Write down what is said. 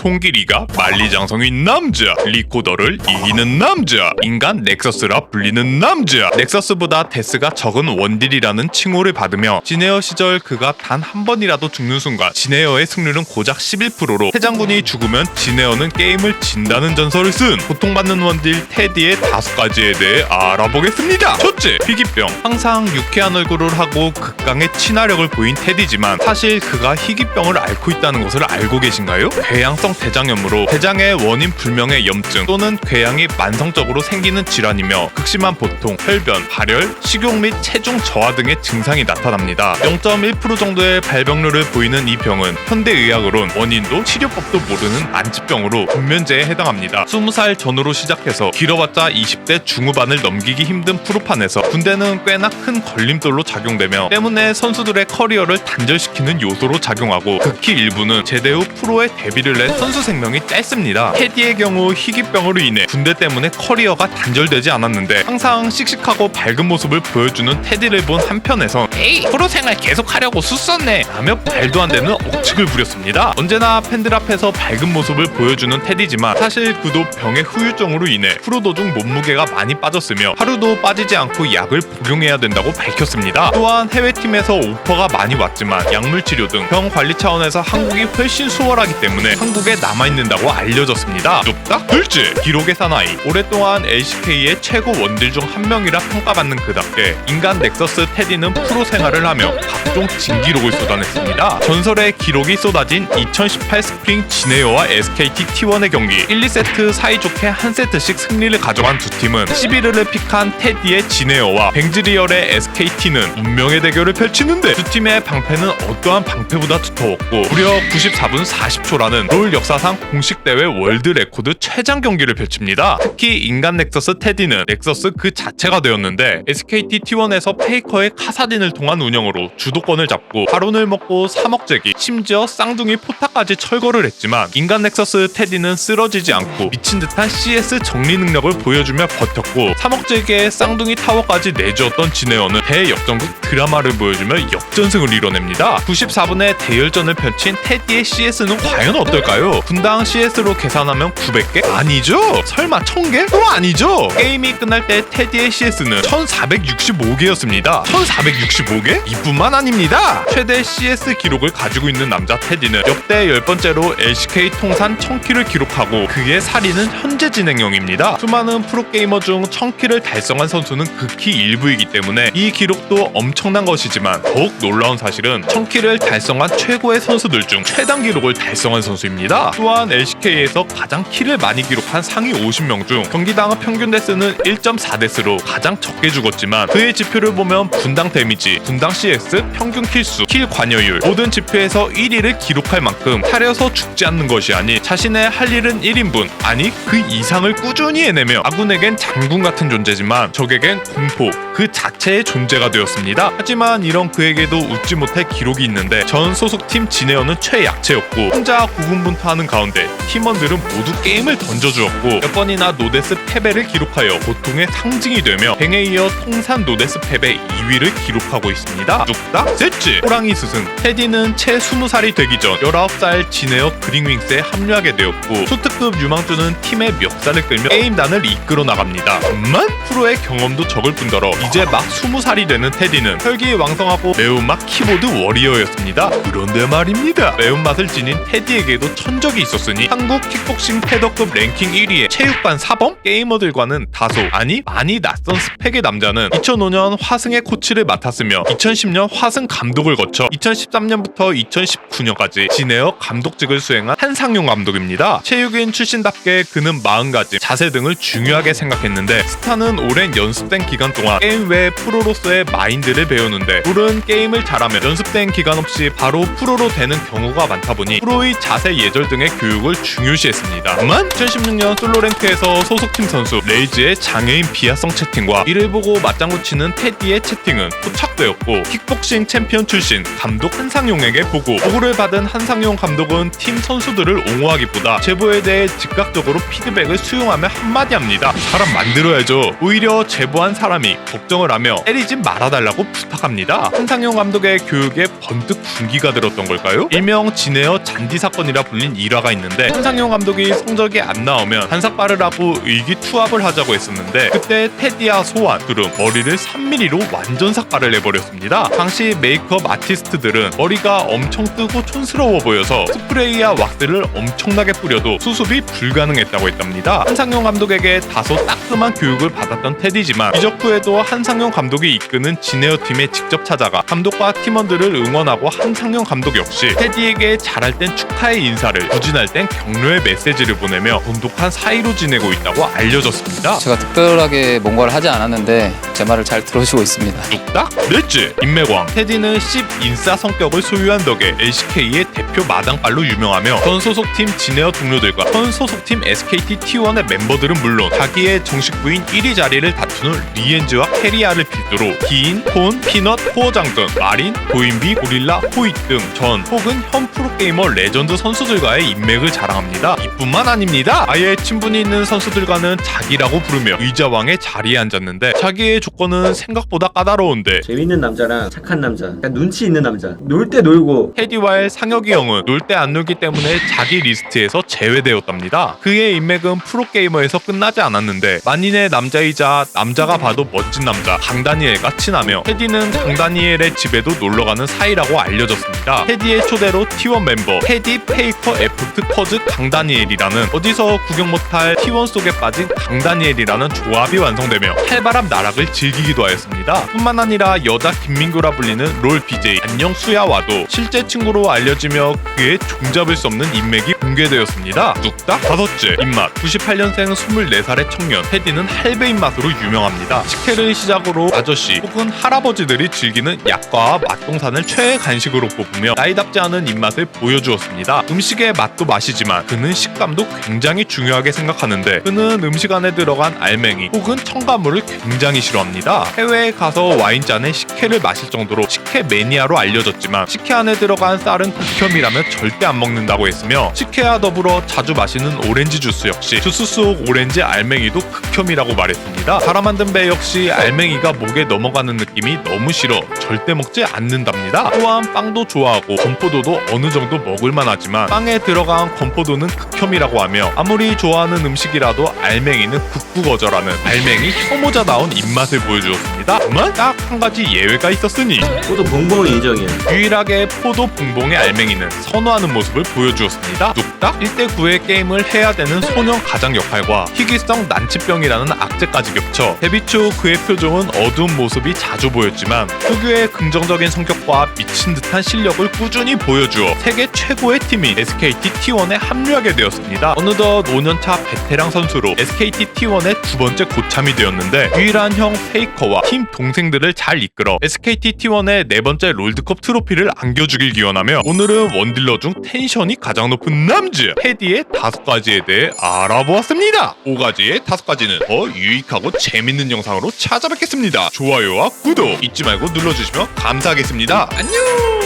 송길이가 만리장성인 남자 리코더를 이기는 남자 인간 넥서스라 불리는 남자. 넥서스보다 데스가 적은 원딜이라는 칭호를 받으며 지네어 시절 그가 단 한 번이라도 죽는 순간 지네어의 승률은 고작 11%로 해장군이 죽으면 지네어는 게임을 진다는 전설을 쓴 고통받는 원딜 테디의 다섯 가지에 대해 알아보겠습니다. 첫째 희귀병. 항상 유쾌한 얼굴을 하고 극강의 친화력을 보인 테디지만 사실 그가 희귀병을 앓고 있다는 것을 알고 계신가요? 궤양성 대장염으로 대장의 원인 불명의 염증 또는 궤양이 만성적으로 생기는 질환이며 극심한 보통, 혈변, 발열, 식욕 및 체중 저하 등의 증상이 나타납니다. 0.1% 정도의 발병률을 보이는 이 병은 현대의학으론 원인도 치료법도 모르는 안치병으로 군면제에 해당합니다. 20살 전후로 시작해서 길어봤자 20대 중후반을 넘기기 힘든 프로판에서 군대는 꽤나 큰 걸림돌로 작용되며 때문에 선수들의 커리어를 단절시키는 요소로 작용하고 극히 일부는 제대 후 프로에 데뷔를 낸 선수 생명이 짧습니다. 테디의 경우 희귀병으로 인해 군대 때문에 커리어가 단절되지 않았는데 항상 씩씩하고 밝은 모습을 보여주는 테디를 본 한편에선 에이 프로 생활 계속하려고 수썼네 하며 말도 안 되는 억측을 부렸습니다. 언제나 팬들 앞에서 밝은 모습을 보여주는 테디지만 사실 그도 병의 후유증으로 인해 프로 도중 몸무게가 많이 빠졌으며 하루도 빠지지 않고 약을 복용해야 된다고 밝혔습니다. 또한 해외팀에서 오퍼가 많이 왔지만 약물 치료 등 병 관리 차원에서 한국이 훨씬 수월하기 때문에 한국 에 남아있는다고 알려졌습니다. 뚝딱 둘째 기록의 사나이 오랫동안 LCK의 최고 원딜 중 한 명이라 평가받는 그답게 인간 넥서스 테디는 프로 생활을 하며 각종 진기록을 쏟아냈습니다. 전설의 기록이 쏟아진 2018 스프링 지네어와 SKT T1의 경기 1, 2세트 사이좋게 한 세트씩 승리를 가져간 두 팀은 11위를 픽한 테디의 지네어와 뱅즈리얼의 SKT는 운명의 대결을 펼치는데 두 팀의 방패는 어떠한 방패보다 두터웠고 무려 94분 40초라는 롤 역사상 공식 대회 월드 레코드 최장 경기를 펼칩니다. 특히 인간 넥서스 테디는 넥서스 그 자체가 되었는데 SKT T1에서 페이커의 카사딘을 통한 운영으로 주도권을 잡고 바론을 먹고 3억 제기 심지어 쌍둥이 포타까지 철거를 했지만 인간 넥서스 테디는 쓰러지지 않고 미친 듯한 CS 정리 능력을 보여주며 버텼고 3억 제기의 쌍둥이 타워까지 내주었던 지네어는 대역전극 드라마를 보여주며 역전승을 이뤄냅니다. 94분의 대열전을 펼친 테디의 CS는 과연 어떨까요? 분당 CS로 계산하면 900개? 아니죠? 설마 1000개? 또 아니죠? 게임이 끝날 때 테디의 CS는 1465개였습니다. 1465개? 이뿐만 아닙니다. 최대 CS 기록을 가지고 있는 남자 테디는 역대 10번째로 LCK 통산 1000킬을 기록하고 그의 살이는 현재 진행형입니다. 수많은 프로게이머 중 1000킬을 달성한 선수는 극히 일부이기 때문에 이 기록도 엄청난 것이지만 더욱 놀라운 사실은 1000킬을 달성한 최고의 선수들 중 최단 기록을 달성한 선수입니다. 또한 LCK에서 가장 킬을 많이 기록한 상위 50명 중 경기당 평균 데스는 1.4데스로 가장 적게 죽었지만 그의 지표를 보면 분당 데미지, 분당 CS, 평균 킬수, 킬 관여율 모든 지표에서 1위를 기록할 만큼 타려서 죽지 않는 것이 아니 자신의 할 일은 1인분 아니 그 이상을 꾸준히 해내며 아군에겐 장군 같은 존재지만 적에겐 공포 그 자체의 존재가 되었습니다. 하지만 이런 그에게도 웃지 못할 기록이 있는데 전 소속팀 지네어는 최약체였고 혼자 고군분투 하는 가운데 팀원들은 모두 게임을 던져주었고 몇 번이나 노데스 패배를 기록하여 보통의 상징이 되며 뱅에 이어 통산 노데스 패배 2위를 기록하고 있습니다. 뚝딱 셋째 호랑이 스승 테디는 채 20살이 되기 전 19살 지네어 그린윙스에 합류하게 되었고 초특급 유망주는 팀의 멱살을 끌며 게임단을 이끌어 나갑니다. 만 프로의 경험도 적을 뿐더러 이제 막 20살이 되는 테디는 혈기 왕성하고 매운맛 키보드 워리어였습니다. 그런데 말입니다. 매운맛을 지닌 테디에게도 천 적이 있었으니 한국 킥복싱 패더급 랭킹 1위의 체육반 사범 게이머들과는 다소 아니 많이 낯선 스펙의 남자는 2005년 화승의 코치를 맡았으며 2010년 화승 감독을 거쳐 2013년부터 2019년까지 지내어 감독직을 수행한 한상용 감독입니다. 체육인 출신답게 그는 마음가짐, 자세 등을 중요하게 생각했는데 스타는 오랜 연습된 기간 동안 게임 외 프로로서의 마인드를 배우는데 룰은 게임을 잘하면 연습된 기간 없이 바로 프로로 되는 경우가 많다 보니 프로의 자세 예절 등의 교육을 중요시했습니다. 다만 2016년 솔로랭크에서 소속팀 선수 레이즈의 장애인 비하성 채팅과 이를 보고 맞장구 치는 테디의 채팅은 포착되었고 킥복싱 챔피언 출신 감독 한상용에게 보고 보고를 받은 한상용 감독은 팀 선수들을 옹호하기보다 제보에 대해 즉각적으로 피드백을 수용하며 한마디 합니다. 사람 만들어야죠. 오히려 제보한 사람이 걱정을 하며 때리지 말아달라고 부탁합니다. 한상용 감독의 교육에 번뜩 군기가 들었던 걸까요? 일명 지네어 잔디 사건이라 불린 감독인 일화가 있는데 한상용 감독이 성적이 안 나오면 하고 의기투합을 하자고 했었는데 그때 테디야 소환, 그룹 머리를 3mm로 완전 삭발을 해버렸습니다. 당시 메이크업 아티스트들은 머리가 엄청 뜨고 촌스러워 보여서 스프레이와 왁스를 엄청나게 뿌려도 수습이 불가능했다고 했답니다. 한상용 감독에게 다소 따끔한 교육을 받았던 테디지만 이적 후에도 한상용 감독이 이끄는 지네어 팀에 직접 찾아가 감독과 팀원들을 응원하고 한상용 감독 역시 테디에게 잘할 땐 축하의 인사 를 부진할 땐 격려의 메시지를 보내며 돈독한 사이로 지내고 있다고 알려졌습니다. 제가 특별하게 뭔가를 하지 않았는데 제 말을 잘 들어주고 있습니다. 뚝딱 넷째 인매광 테디는 10 인싸 성격을 소유한 덕에 LCK의 대표 마당발로 유명하며 전 소속팀 지네어 동료들과 현 소속팀 SKT T1의 멤버들은 물론 자기의 정식 부인 1위 자리를 다투는 리엔즈와 캐리아를 필두로 기인, 폰, 피넛, 호어장 등 마린, 도인비, 고릴라, 호잇 등전 혹은 현 프로게이머 레전드 선수들과의 인맥을 자랑합니다. 이뿐만 아닙니다. 아예 친분이 있는 선수들과는 자기라고 부르며 의자왕의 자리에 앉았는데 자기의 조건은 생각보다 까다로운데 재밌는 남자랑 착한 남자, 약간 눈치 있는 남자. 놀 때 놀고 테디와의 상혁이 형은 놀 때 안 놀기 때문에 자기 리스트에서 제외되었답니다. 그의 인맥은 프로게이머에서 끝나지 않았는데 만인의 남자이자 남자가 봐도 멋진 남자 강다니엘과 친하며 테디는 강다니엘의 집에도 놀러가는 사이라고 알려졌습니다. 테디의 초대로 T1 멤버 테디 페이커 애프트 커즈 강다니엘 이라는 어디서 구경 못할 T1 속에 빠진 강다니엘이라는 조합이 완성되며 활발한 나락을 즐기기도 하였습니다. 뿐만 아니라 여자 김민규라 불리는 롤 BJ 안녕 수야와도 실제 친구로 알려지며 그의 종잡을 수 없는 인맥이 공개되었습니다. 뚝딱 다섯째 입맛 98년생 24살의 청년 테디는 할배 입맛으로 유명합니다. 식혜를 시작으로 아저씨 혹은 할아버지들이 즐기는 약과와 맛동산을 최애 간식으로 뽑으며 나이답지 않은 입맛을 보여주었습니다. 음식의 맛도 맛이지만 그는 식감 도 굉장히 중요하게 생각하는데 그는 음식 안에 들어간 알맹이 혹은 첨가물을 굉장히 싫어합니다. 해외에 가서 와인잔에 식혜를 마실 정도로 식혜 매니아로 알려졌지만 식혜 안에 들어간 쌀은 극혐이라며 절대 안 먹는다고 했으며 식혜와 더불어 자주 마시는 오렌지 주스 역시 주스 속 오렌지 알맹이도 극혐이라고 말했습니다. 갈아 만든 배 역시 알맹이가 목에 넘어가는 느낌이 너무 싫어 절대 먹지 않는답니다. 또한 빵도 좋아하고 건포도도 어느 정도 먹을만 하지만 빵에 들어간 건포도는 극혐 이라고 하며 아무리 좋아하는 음식이라도 알맹이는 극구 거절하는 알맹이 혐오자다운 입맛을 보여주었습니다. 다만 딱 한 가지 예외가 있었으니 포도 봉봉은 인정이야. 유일하게 포도 붕봉의 알맹이는 선호하는 모습을 보여주었습니다. 뚝딱 1대9의 게임을 해야 되는 소년 가장 역할과 희귀성 난치병이라는 악재까지 겹쳐 데뷔 초 그의 표정은 어두운 모습이 자주 보였지만 특유의 긍정적인 성격과 미친 듯한 실력을 꾸준히 보여주어 세계 최고의 팀인 SKT T1에 합류하게 되었습니다. 어느덧 5년차 베테랑 선수로 SKT T1의 두 번째 고참이 되었는데 유일한 형 페이커와 팀 동생들을 잘 이끌어 SKT T1의 네 번째 롤드컵 트로피를 안겨주길 기원하며 오늘은 원딜러 중 텐션이 가장 높은 남자 테디의 다섯 가지에 대해 알아보았습니다. 5가지의 다섯 가지는 더 유익하고 재밌는 영상으로 찾아뵙겠습니다. 좋아요와 구독 잊지 말고 눌러주시면 감사하겠습니다. 안녕!